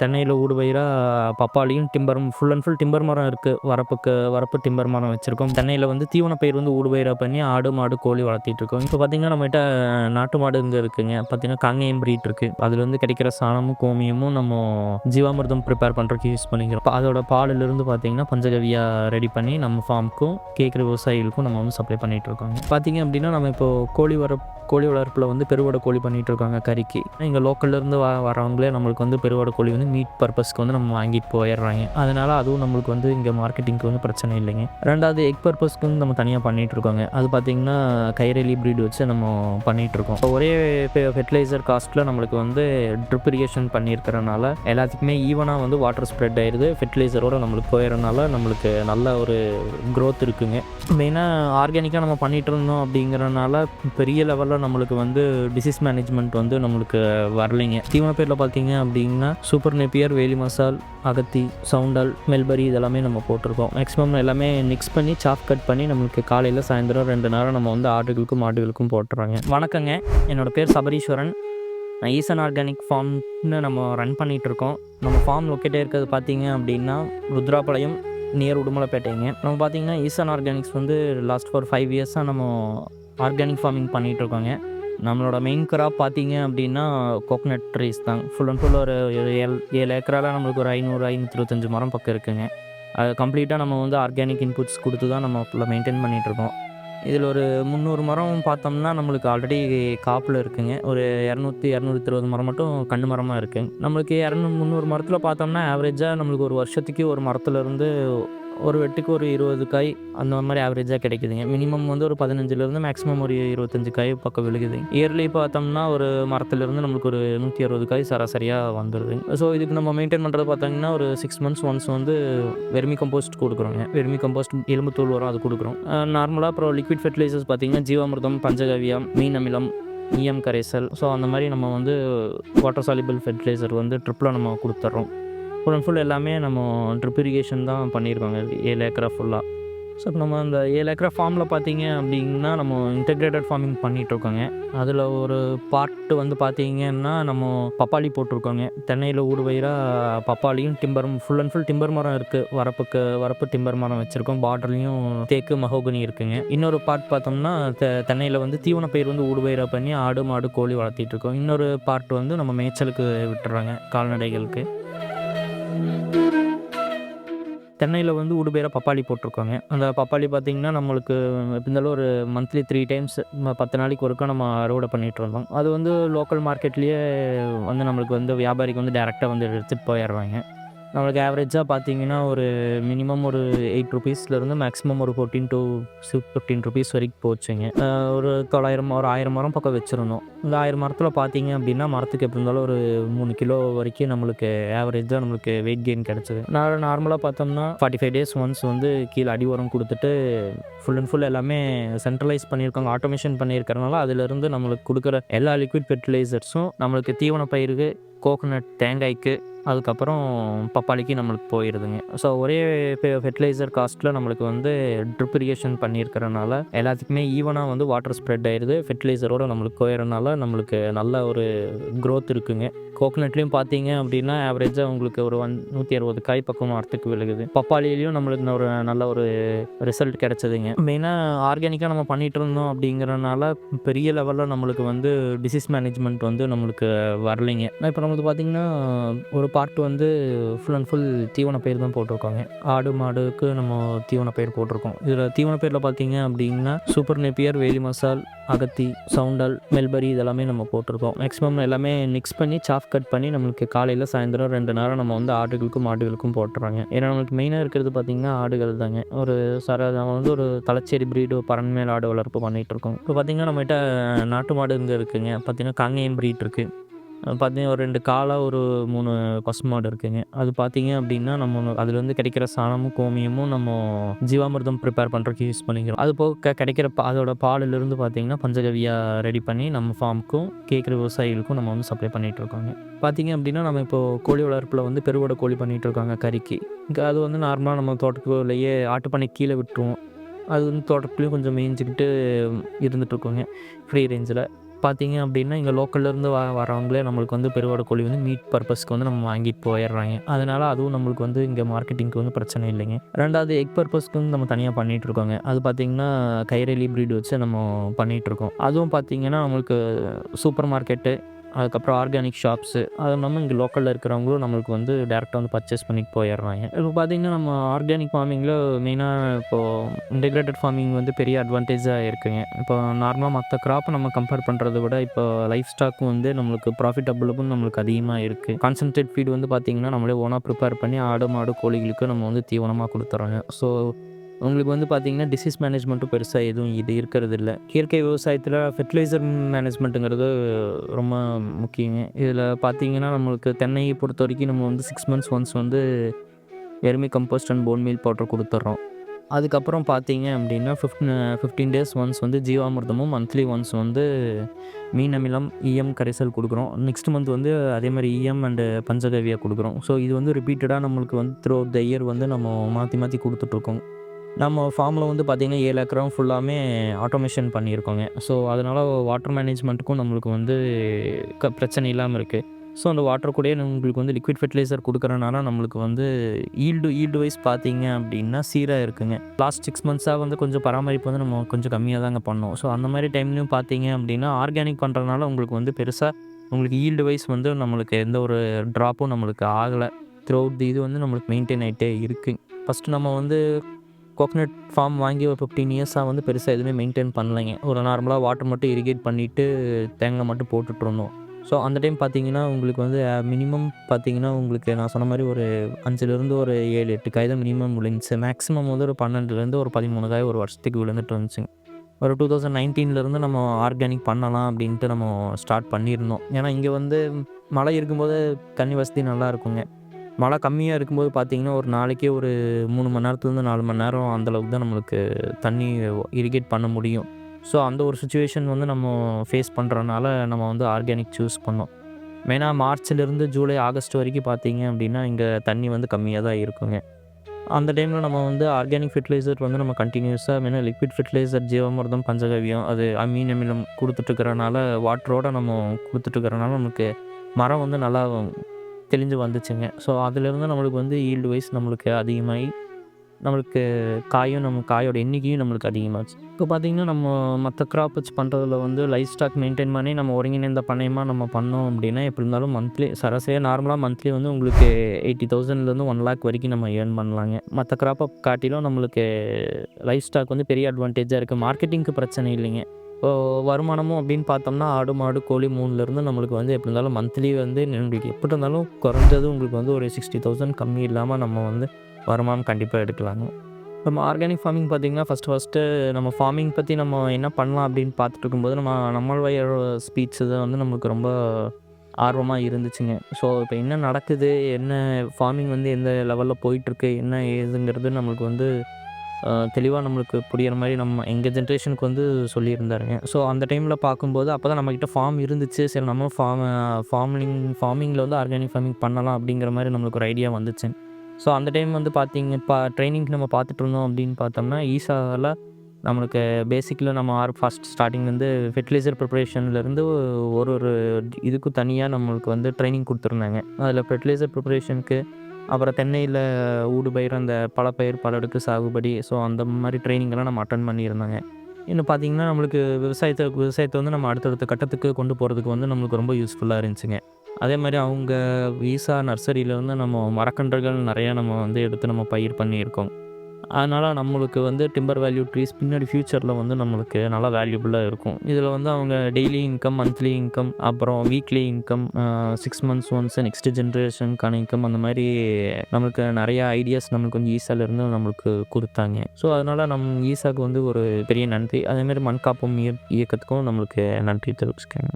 தென்னையில் ஊடுபயிராக பப்பாளியும் டிம்பரும் ஃபுல் அண்ட் ஃபுல் டிம்பர் மரம் இருக்குது வரப்புக்கு வரப்பு டிம்பர் மரம் வச்சுருக்கோம். தென்னையில் வந்து தீவன பயிர் வந்து ஊடுபயிராக பண்ணி ஆடு மாடு கோழி வளர்த்திட்டு இருக்கோம். இப்போ பார்த்தீங்கன்னா நம்மகிட்ட நாட்டு மாடு இங்கே இருக்குங்க. பார்த்தீங்கன்னா காங்கேயம் ப்ரீட் இருக்குது அதில் வந்து கிடைக்கிற சாணமும் கோமியமும் நம்ம ஜீவாமிர்தம் ப்ரிப்பேர் பண்ணுறதுக்கு யூஸ் பண்ணிக்கிறோம். அதோட பாலிலிருந்து பார்த்தீங்கன்னா பஞ்சகவியாக ரெடி பண்ணி நம்ம ஃபார்முக்கும் கேட்குற விவசாயிகளுக்கும் நம்ம வந்து சப்ளை பண்ணிகிட்டு இருக்கோம் பார்த்தீங்க அப்படின்னா நம்ம இப்போ கோழி வர கோழி வளர்ப்பில் வந்து பெருவடை கோழி பண்ணிகிட்டு இருக்காங்க கறிக்கு. இங்கே லோக்கல்லேருந்து வ வரவங்களே நம்மளுக்கு வந்து பெருவாடை கோழி வந்து மீட் பர்பஸ்க்கு வந்து நம்ம வாங்கிட்டு போயிடுறாங்க. அதனால் அதுவும் நம்மளுக்கு வந்து இங்கே மார்க்கெட்டிங்க்கு வந்து பிரச்சனை இல்லைங்க. ரெண்டாவது எக் பர்பஸ்க்கு வந்து நம்ம தனியாக பண்ணிகிட்டு இருக்கோங்க. அது பார்த்திங்கன்னா கைரேலி ப்ரீட் வச்சு நம்ம பண்ணிகிட்டு இருக்கோம். இப்போ ஒரே ஃபெர்டிலைசர் காஸ்ட்டில் நம்மளுக்கு வந்து ட்ரிப் இரிகேஷன் பண்ணியிருக்கிறனால எல்லாத்துக்குமே ஈவனாக வந்து வாட்டர் ஸ்ப்ரெட் ஆயிடுது ஃபெர்டிலைசரோடு நம்மளுக்கு போயிடறனால நம்மளுக்கு நல்ல ஒரு க்ரோத் இருக்குங்க. மெயினாக ஆர்கானிக்காக நம்ம பண்ணிகிட்டு இருந்தோம் அப்படிங்கிறனால பெரிய லெவலில் நம்மளுக்கு வந்து டிசீஸ் மேனேஜ்மெண்ட் வந்து நம்மளுக்கு வரலைங்க. தீவன பேரில் பார்த்தீங்க அப்படின்னா சூப்பர் நெப்பியர் வேலி மசால் அகத்தி சவுண்டால் மெல்பரி இதெல்லாமே நம்ம போட்டிருக்கோம். மேக்ஸிமம் எல்லாமே மிக்ஸ் பண்ணி சாப் கட் பண்ணி நம்மளுக்கு காலையில் சாயந்தரம் ரெண்டு நேரம் நம்ம வந்து ஆடுகளுக்கும் மாடுகளுக்கும் போட்டுறாங்க. வணக்கங்க. என்னோட பேர் சபரீஸ்வரன். நான் ஈசன் ஆர்கானிக் ஃபார்ம்னு நம்ம ரன் பண்ணிகிட்டு இருக்கோம். நம்ம ஃபார்ம் லொக்கேட்டே இருக்கிறது பார்த்தீங்க அப்படின்னா ருத்ராபாளையம் நியர் உடுமலைப்பேட்டைங்க. நம்ம பார்த்தீங்கன்னா ஈசன் ஆர்கானிக்ஸ் வந்து லாஸ்ட் ஃபோர் ஃபைவ் இயர்ஸாக நம்ம ஆர்கானிக் ஃபார்மிங் பண்ணிகிட்டு இருக்கோங்க நம்மளோட மெயின் கிராப் பார்த்தீங்க அப்படின்னா கோகனட் ட்ரீஸ் தான். ஃபுல் அண்ட் ஃபுல் ஒரு ஏழு ஏழு ஏக்கரால் நம்மளுக்கு ஒரு ஐநூறு ஐநூற்றி இருபத்தஞ்சி மரம் பக்கம் இருக்குங்க. அது கம்ப்ளீட்டாக நம்ம வந்து ஆர்கானிக் இன்புட்ஸ் கொடுத்து தான் நம்ம ஃபுல்லாக மெயின்டைன் பண்ணிகிட்ருக்கோம் இதில் ஒரு முந்நூறு மரம் பார்த்தோம்னா நம்மளுக்கு ஆல்ரெடி காப்பில் இருக்குங்க. ஒரு இரநூத்தி இரநூத்தி இருபது மரம் மட்டும் கண்ணு மரமாக இருக்குங்க. நம்மளுக்கு இரநூறு முந்நூறு மரத்தில் பார்த்தோம்னா ஆவரேஜாக நம்மளுக்கு ஒரு வருஷத்துக்கு ஒரு மரத்துலேருந்து ஒரு வெட்டுக்கு ஒரு இருபது காய் அந்த மாதிரி ஆவரேஜாக கிடைக்குதுங்க. மினிமம் வந்து ஒரு பதினஞ்சுலேருந்து மேக்ஸிமம் ஒரு இருபத்தஞ்சு காய் பக்கம் விழுகுது. இயர்லி பார்த்தோம்னா ஒரு மரத்துலேருந்து நம்மளுக்கு ஒரு நூற்றி அறுபது காய் சராசரியாக வந்துடுது ஸோ இதுக்கு நம்ம மெயின்டைன் பண்ணுறது பார்த்தீங்கன்னா ஒரு சிக்ஸ் மந்த்ஸ் ஒன்ஸ் வந்து வெர்மி கம்போஸ்ட் கொடுக்குறோங்க. வெர்மி கம்போஸ்ட் எலும்புத்தூள் வரும் அது கொடுக்குறோம். நார்மலாக அப்புறம் லிக்விட் ஃபெர்டிலைசர்ஸ் பார்த்தீங்கன்னா ஜீவாமிர்தம் பஞ்சகவியம் மீன் அமிலம் இஎம் கரைசல். ஸோ அந்த மாதிரி நம்ம வந்து வாட்டர் சாலிபிள் ஃபெர்டிலைசர் வந்து ட்ரிப்பில் நம்ம கொடுத்துட்றோம் ஃபுல் அண்ட் ஃபுல் எல்லாமே நம்ம ட்ரிப் இரிகேஷன் தான் பண்ணியிருக்கோங்க. ஏழு ஏக்கரா ஃபுல்லாக ஸோ இப்போ நம்ம அந்த ஏழு ஏக்கரா ஃபார்மில் பார்த்தீங்க அப்படின்னா நம்ம இன்டெகிரேட்டட் ஃபார்மிங் பண்ணிகிட்ருக்கோங்க அதில் ஒரு பார்ட்டு வந்து பார்த்தீங்கன்னா நம்ம பப்பாளி போட்டிருக்கோங்க. தென்னையில் ஊடுபயிராக பப்பாளியும் டிம்பரும் ஃபுல் அண்ட் ஃபுல் டிம்பர் மரம் இருக்குது வரப்புக்கு வரப்பு டிம்பர் மரம் வச்சுருக்கோம். பார்டர்லேயும் தேக்கு மகோகனி இருக்குங்க. இன்னொரு பார்ட் பார்த்தோம்னா த தென்னையில் வந்து தீவன பயிர் வந்து ஊடுபயிராக பண்ணி ஆடு மாடு கோழி வளர்த்திட்டு இருக்கோம். இன்னொரு பார்ட் வந்து நம்ம மேய்ச்சலுக்கு விட்டுறாங்க கால்நடைகளுக்கு. தென்னையில் வந்து உடுபேராக பப்பாளி போட்டிருக்கோங்க அந்த பப்பாளி பார்த்திங்கன்னா நம்மளுக்கு இருந்தாலும் ஒரு மந்த்லி த்ரீ டைம்ஸ் பத்து நாளைக்கு ஒருக்கா நம்ம அறுவடை பண்ணிகிட்டு இருந்தோம். அது வந்து லோக்கல் மார்க்கெட்லேயே வந்து நம்மளுக்கு வந்து வியாபாரிக்கு வந்து டேரெக்டாக வந்து எடுத்துகிட்டு போயிடுறாங்க. நம்மளுக்கு ஆவரேஜாக பார்த்தீங்கன்னா ஒரு மினிமம் ஒரு எயிட் ருபீஸ்லேருந்து மேக்ஸிமம் ஒரு ஃபோர்டீன் டு ஃபிஃப்டீன் ருபீஸ் வரைக்கும் போச்சுங்க. ஒரு தொள்ளாயிரம் ஒரு ஆயிரம் மரம் பக்கம் வச்சுருந்தோம். இந்த ஆயிரம் மரத்தில் பார்த்தீங்க அப்படின்னா மரத்துக்கு எப்படி இருந்தாலும் ஒரு மூணு கிலோ வரைக்கும் நம்மளுக்கு ஆவரேஜாக நம்மளுக்கு வெயிட் கெயின் கிடச்சிது. நான் நார்மலாக பார்த்தோம்னா ஃபார்ட்டி ஃபைவ் டேஸ் ஒன்ஸ் வந்து கீழே அடி உரம் கொடுத்துட்டு ஃபுல் அண்ட் ஃபுல் எல்லாமே சென்ட்ரலைஸ் பண்ணியிருக்காங்க ஆட்டோமேஷன் பண்ணியிருக்கிறனால அதிலிருந்து நம்மளுக்கு கொடுக்குற எல்லா லிக்விட் ஃபெர்டிலைசர்ஸும் நம்மளுக்கு தீவன பயிருக்கு கோகோனட் தேங்காய்க்கு அதுக்கப்புறம் பப்பாளிக்கு நம்மளுக்கு போயிடுதுங்க ஸோ ஒரே ஃபெர்டிலைசர் காஸ்ட்டில் நம்மளுக்கு வந்து ட்ரிப் இரிகேஷன் பண்ணியிருக்கிறனால எல்லாத்துக்குமே ஈவனாக வந்து வாட்டர் ஸ்ப்ரெட் ஆயிடுது ஃபெர்டிலைசரோடு நம்மளுக்கு போயிடறனால நம்மளுக்கு நல்ல ஒரு க்ரோத் இருக்குங்க. கோகோனட்லேயும் பார்த்தீங்க அப்படின்னா ஆவரேஜாக உங்களுக்கு ஒரு ஒன் நூற்றி அறுபது காய் பக்கம் மரத்துக்கு விழுகுது. பப்பாளியிலையும் நம்மளுக்கு ஒரு நல்ல ஒரு ரிசல்ட் கிடச்சிதுங்க. மெயினாக ஆர்கானிக்காக நம்ம பண்ணிகிட்டு இருந்தோம் அப்படிங்கிறனால பெரிய லெவலில் நம்மளுக்கு வந்து டிசீஸ் மேனேஜ்மெண்ட் வந்து நம்மளுக்கு வரலைங்க. இப்போ நம்மளுக்கு பார்த்திங்கன்னா ஒரு பார்ட் வந்து ஃபுல் அண்ட் ஃபுல் தீவன பயிர் தான் போட்டிருக்காங்க. ஆடு மாடுக்கு நம்ம தீவன பயிர் போட்டிருக்கோம். இதில் தீவன பயிரில் பார்த்தீங்க அப்படின்னா சூப்பர் நெப்பியர் வேலி மசால் அகத்தி சவுண்டால் மெல்பரி இதெல்லாமே நம்ம போட்டிருக்கோம். மேக்ஸிமம் எல்லாமே மிக்ஸ் பண்ணி சாஃப் கட் பண்ணி நம்மளுக்கு காலையில் சாயந்தரம் ரெண்டு நேரம் நம்ம வந்து ஆடுகளுக்கும் மாடுகளுக்கும் போட்டுறாங்க. ஏன்னா நம்மளுக்கு மெயினாக இருக்கிறது பார்த்திங்கன்னா ஆடுகள் தாங்க. ஒரு சர நம்ம வந்து ஒரு தலைச்சேரி ப்ரீடு பரண்மேல் ஆடு வளர்ப்பு பண்ணிகிட்டு இருக்கோம். இப்போ பார்த்திங்கன்னா நம்மகிட்ட நாட்டு மாடு இங்கே இருக்குங்க. பார்த்திங்கன்னா காங்கேயம் ப்ரீட் இருக்குது பார்த்தீங்கன்னா ஒரு ரெண்டு காலாக ஒரு மூணு பசு மாடு இருக்குங்க. அது பார்த்தீங்க அப்படின்னா நம்ம அதுலேருந்து கிடைக்கிற சாணமும் கோமியமும் நம்ம ஜீவாமிர்தம் ப்ரிப்பேர் பண்ணுறதுக்கு யூஸ் பண்ணிக்கிறோம். அது போக கிடைக்கிற பா அதோட பாலிலிருந்து பார்த்தீங்கன்னா பஞ்சகவியாக ரெடி பண்ணி நம்ம ஃபார்முக்கும் கேட்குற விவசாயிகளுக்கும் நம்ம வந்து சப்ளை பண்ணிகிட்டு இருக்கோங்க. பார்த்தீங்க அப்படின்னா நம்ம இப்போ கோழி வளர்ப்பில் வந்து பெருவோட கோழி பண்ணிகிட்டு இருக்காங்க கறிக்கு. இங்கே அது வந்து நார்மலாக நம்ம தோட்டத்துக்குள்ளேயே ஆட்டு பண்ணி கீழே விட்டுருவோம். அது வந்து தோட்டத்துலேயும் கொஞ்சம் மேய்ஞ்சிக்கிட்டு இருந்துகிட்ருக்கோங்க ஃப்ரீ ரேஞ்சில் பார்த்தீங்க அப்படின்னா இங்கே லோக்கல்லேருந்து வ வரவங்களே நம்மளுக்கு வந்து பெருவாட கோழி வந்து மீட் பர்பஸ்க்கு வந்து நம்ம வாங்கிட்டு போயிடுறாங்க. அதனால் அதுவும் நம்மளுக்கு வந்து இங்கே மார்க்கெட்டிங்க்கு வந்து பிரச்சனை இல்லைங்க. ரெண்டாவது எக் பர்பஸ்க்கு வந்து நம்ம தனியாக பண்ணிகிட்டு இருக்கோங்க. அது பார்த்திங்கன்னா கைரேலி ப்ரீடு வச்சு நம்ம பண்ணிகிட்ருக்கோம் அதுவும் பார்த்திங்கன்னா நம்மளுக்கு சூப்பர் மார்க்கெட்டு அதுக்கப்புறம் ஆர்கானிக் ஷாப்ஸு அது இல்லாமல் இங்கே லோக்கலில் இருக்கிறவங்களும் நம்மளுக்கு வந்து டேரெக்டாக வந்து பர்ச்சேஸ் பண்ணிட்டு போயிடுறாங்க. இப்போ பார்த்திங்கன்னா நம்ம ஆர்கானிக் ஃபார்மிங்கில் மெயினாக இப்போது இன்டெகிரேட்டட் ஃபார்மிங் வந்து பெரிய அட்வான்டேஜாக இருக்குங்க. இப்போ நார்மலாக மற்ற க்ராப்பை நம்ம கம்பேர் பண்ணுறத விட இப்போ லைஃப் ஸ்டாக்கும் வந்து நம்மளுக்கு ப்ராஃபிட்டபுளுக்கும் நம்மளுக்கு அதிகமாக இருக்குது கான்சன்ட்ரேட் ஃபீட் வந்து பார்த்திங்கன்னா நம்மளே ஓனாக ப்ரிப்பேர் பண்ணி ஆடு மாடு கோழிகளுக்கு நம்ம வந்து தீவனமாக கொடுத்துறோங்க ஸோ உங்களுக்கு வந்து பார்த்திங்கன்னா டிசீஸ் மேனேஜ்மெண்ட்டும் பெருசாக எதுவும் இது இருக்கிறது இல்லை இயற்கை விவசாயத்தில் ஃபெர்டிலைசர் மேனேஜ்மெண்ட்டுங்கிறது ரொம்ப முக்கியங்க இதில் பார்த்தீங்கன்னா நம்மளுக்கு தென்னையை பொறுத்த வரைக்கும் நம்ம வந்து சிக்ஸ் மந்த்ஸ் ஒன்ஸ் வந்து எருமி compost and bone meal powder கொடுத்துட்றோம் அதுக்கப்புறம் பார்த்தீங்க அப்படின்னா ஃபிஃப்டின் ஃபிஃப்டீன் டேஸ் ஒன்ஸ் வந்து ஜீவாமிர்தமும் மந்த்லி ஒன்ஸ் வந்து மீன் அமிலம் இஎம் கரைசல் கொடுக்குறோம். நெக்ஸ்ட் மந்த் வந்து அதே மாதிரி இஎம் அண்டு பஞ்சகவியாக கொடுக்குறோம். ஸோ இது வந்து ரிப்பீட்டடாக நம்மளுக்கு வந்து த்ரூ த இயர் வந்து நம்ம மாற்றி மாற்றி கொடுத்துட்ருக்கோம் நம்ம ஃபார்மில் வந்து பார்த்திங்கன்னா ஏழு ஏக்கரம் ஃபுல்லாமே ஆட்டோமேஷன் பண்ணியிருக்கோங்க. ஸோ அதனால் வாட்டர் மேனேஜ்மெண்ட்டுக்கும் நம்மளுக்கு வந்து க பிரச்சனை இல்லாமல் இருக்குது ஸோ அந்த வாட்டர் கூடயே நம்மளுக்கு வந்து லிக்விட் ஃபெர்டிலைசர் கொடுக்குறனால நம்மளுக்கு வந்து ஈல்டு ஈல்டு வைஸ் பார்த்தீங்க அப்படின்னா சீராக இருக்குங்க. லாஸ்ட் சிக்ஸ் மந்த்ஸாக வந்து கொஞ்சம் பராமரிப்பு வந்து நம்ம கொஞ்சம் கம்மியாக தாங்க பண்ணோம். ஸோ அந்த மாதிரி டைம்லையும் பார்த்தீங்க அப்படின்னா ஆர்கானிக் பண்ணுறதுனால உங்களுக்கு வந்து பெருசாக உங்களுக்கு ஈல்டு வைஸ் வந்து நம்மளுக்கு எந்த ஒரு ட்ராப்பும் நம்மளுக்கு ஆகலை. த்ரூ அவுட் இது வந்து நம்மளுக்கு மெயின்டைன் ஆகிட்டே இருக்குது ஃபஸ்ட்டு நம்ம வந்து கோகனட் ஃபார்ம் வாங்கி ஒரு ஃபிஃப்டீன் இயர்ஸாக வந்து பெருசாக எதுவுமே மெயின்டைன் பண்ணலைங்க. ஒரு நார்மலாக வாட்டர் மட்டும் இரிகேட் பண்ணிவிட்டு தேங்காய் மட்டும் போட்டுட்ருந்தோம் ஸோ அந்த டைம் பார்த்தீங்கன்னா உங்களுக்கு வந்து மினிமம் பார்த்தீங்கன்னா உங்களுக்கு நான் சொன்ன மாதிரி ஒரு அஞ்சுலேருந்து ஒரு ஏழு எட்டு காய் தான் மினிமம் விழுந்துச்சு. மேக்ஸிமம் வந்து ஒரு பன்னெண்டுலேருந்து ஒரு பதிமூணு காய் ஒரு வருஷத்துக்கு விழுந்துட்டு இருந்துச்சுங்க. ஒரு டூ தௌசண்ட் நைன்டீன்லேருந்து நம்ம ஆர்கானிக் பண்ணலாம் அப்படின்ட்டு நம்ம ஸ்டார்ட் பண்ணியிருந்தோம். ஏன்னா இங்கே வந்து மழை இருக்கும்போது தண்ணி வசதி நல்லா இருக்குங்க. மழை கம்மியாக இருக்கும்போது பார்த்திங்கன்னா ஒரு நாளைக்கே ஒரு மூணு மணி நேரத்துலேருந்து நாலு மணி நேரம் அந்தளவுக்கு தான் நம்மளுக்கு தண்ணி இரிகேட் பண்ண முடியும். ஸோ அந்த ஒரு சுச்சுவேஷன் வந்து நம்ம ஃபேஸ் பண்ணுறனால நம்ம வந்து ஆர்கானிக் சூஸ் பண்ணோம். மெயினாக மார்ச்லேருந்து ஜூலை ஆகஸ்ட் வரைக்கும் பார்த்தீங்க அப்படின்னா இங்கே தண்ணி வந்து கம்மியாக தான் இருக்குங்க. அந்த டைமில் நம்ம வந்து ஆர்கானிக் ஃபெர்டிலைசர் வந்து நம்ம கண்டினியூஸாக மெயினாக லிக்விட் ஃபெர்டிலைசர் ஜீவமர்தம் பஞ்சகவியம் அது அமீன் அமிலம் கொடுத்துட்ருக்கறனால வாட்டரோடு நம்ம கொடுத்துட்ருக்கறனால நமக்கு மரம் வந்து நல்லா தெளிஞ்சு வந்துச்சுங்க. ஸோ அதுலேருந்து நம்மளுக்கு வந்து ஈல்டு வைஸ் நம்மளுக்கு அதிகமாகி நம்மளுக்கு காயும் நம்ம காயோட எண்ணிக்கையும் நம்மளுக்கு அதிகமாச்சு. இப்போ பார்த்திங்கன்னா நம்ம மற்ற க்ராப் வச்சு பண்ணுறதுல வந்து லைஃப் ஸ்டாக் மெயின்டைன் பண்ணி நம்ம ஒருங்கிணைந்த பண்ணையமாக நம்ம பண்ணோம் அப்படின்னா எப்படி இருந்தாலும் மந்த்லி சராசரியாக நார்மலாக மந்த்லி வந்து உங்களுக்கு எயிட்டி தௌசண்ட்லேருந்து ஒன் லேக் வரைக்கும் நம்ம ஏர்ன் பண்ணலாங்க. மற்ற க்ராப்பை காட்டிலும் நம்மளுக்கு லைஃப் ஸ்டாக் வந்து பெரிய அட்வான்டேஜாக இருக்குது மார்க்கெட்டிங்க்கு பிரச்சனை இல்லைங்க. வருமானமும் அப்படின்னு பார்த்தோம்னா ஆடு மாடு கோழி மூணுலேருந்து நம்மளுக்கு வந்து எப்படி இருந்தாலும் மந்த்லி வந்து உங்களுக்கு எப்படி இருந்தாலும் குறைஞ்சது உங்களுக்கு வந்து ஒரு சிக்ஸ்டி தௌசண்ட் கம்மி இல்லாமல் நம்ம வந்து வருமானம் கண்டிப்பாக எடுக்கலாங்க நம்ம ஆர்கானிக் ஃபார்மிங் பார்த்திங்கன்னா ஃபஸ்ட்டு ஃபஸ்ட்டு நம்ம ஃபார்மிங் பற்றி நம்ம என்ன பண்ணலாம் அப்படின்னு பார்த்துட்டு இருக்கும்போது நம்ம நம்மள் வயர் ஸ்பீச் தான் வந்து நம்மளுக்கு ரொம்ப ஆர்வமாக இருந்துச்சுங்க. ஸோ இப்போ என்ன நடக்குது? என்ன ஃபார்மிங் வந்து எந்த லெவலில் போயிட்டுருக்கு என்ன ஏதுங்கிறது நம்மளுக்கு வந்து தெளிவாக நம்மளுக்கு புரியிற மாதிரி நம்ம எங்கள் ஜென்ரேஷனுக்கு வந்து சொல்லியிருந்தாருங்க. ஸோ அந்த டைமில் பார்க்கும்போது அப்போ தான் நம்மக்கிட்ட ஃபார்ம் இருந்துச்சு. சரி நம்ம ஃபார்ம் ஃபார்மிங் ஃபார்மிங்கில் வந்து ஆர்கானிக் ஃபார்மிங் பண்ணலாம் அப்படிங்கிற மாதிரி நம்மளுக்கு ஒரு ஐடியா வந்துச்சு. ஸோ அந்த டைம் வந்து பார்த்திங்க இப்போ ட்ரைனிங் நம்ம பார்த்துட்டு இருந்தோம் அப்படின்னு பார்த்தோம்னா ஈஸாவில் நம்மளுக்கு பேசிக்கில் நம்ம ஆர் ஃபஸ்ட் ஸ்டார்டிங்லேருந்து ஃபெர்டிலைசர் ப்ரிப்பரேஷன்லேருந்து ஒரு ஒரு இதுக்கும் தனியாக நம்மளுக்கு வந்து ட்ரைனிங் கொடுத்துருந்தாங்க. அதில் ஃபெர்டிலைசர் ப்ரிப்பரேஷனுக்கு அப்புறம் தென்னையில் ஊடுபயிர் அந்த பலப்பயிர் பலடுக்கு சாகுபடி. ஸோ அந்த மாதிரி ட்ரைனிங்கெல்லாம் நம்ம அட்டன் பண்ணியிருந்தாங்க. இன்னும் பார்த்திங்கன்னா நம்மளுக்கு விவசாயத்தை விவசாயத்தை வந்து நம்ம அடுத்தடுத்த கட்டத்துக்கு கொண்டு போகிறதுக்கு வந்து நம்மளுக்கு ரொம்ப யூஸ்ஃபுல்லாக இருந்துச்சுங்க. அதே மாதிரி அவங்க வீசா நர்சரியில் வந்து நம்ம மரக்கன்றுகள் நிறையா நம்ம வந்து எடுத்து நம்ம பயிர் பண்ணியிருக்கோம். அதனால் நம்மளுக்கு வந்து டிம்பர் வேல்யூ ட்ரீஸ் பின்னாடி ஃப்யூச்சரில் வந்து நம்மளுக்கு நல்லா வேல்யூபுளாக இருக்கும். இதில் வந்து அவங்க டெய்லி இன்கம் மந்த்லி இன்கம் அப்புறம் weekly income six months once next ஜென்ரேஷனுக்கான income அந்த மாதிரி நம்மளுக்கு நிறைய ஐடியாஸ் நம்மளுக்கு கொஞ்சம் ஈஸாலேருந்து நம்மளுக்கு கொடுத்தாங்க. ஸோ அதனால் நம் ஈஸாவுக்கு வந்து ஒரு பெரிய நன்றி. அதேமாதிரி மண்காப்பம் இயக்கத்துக்கும் நம்மளுக்கு நன்றி தெரிவிச்சுக்கோங்க.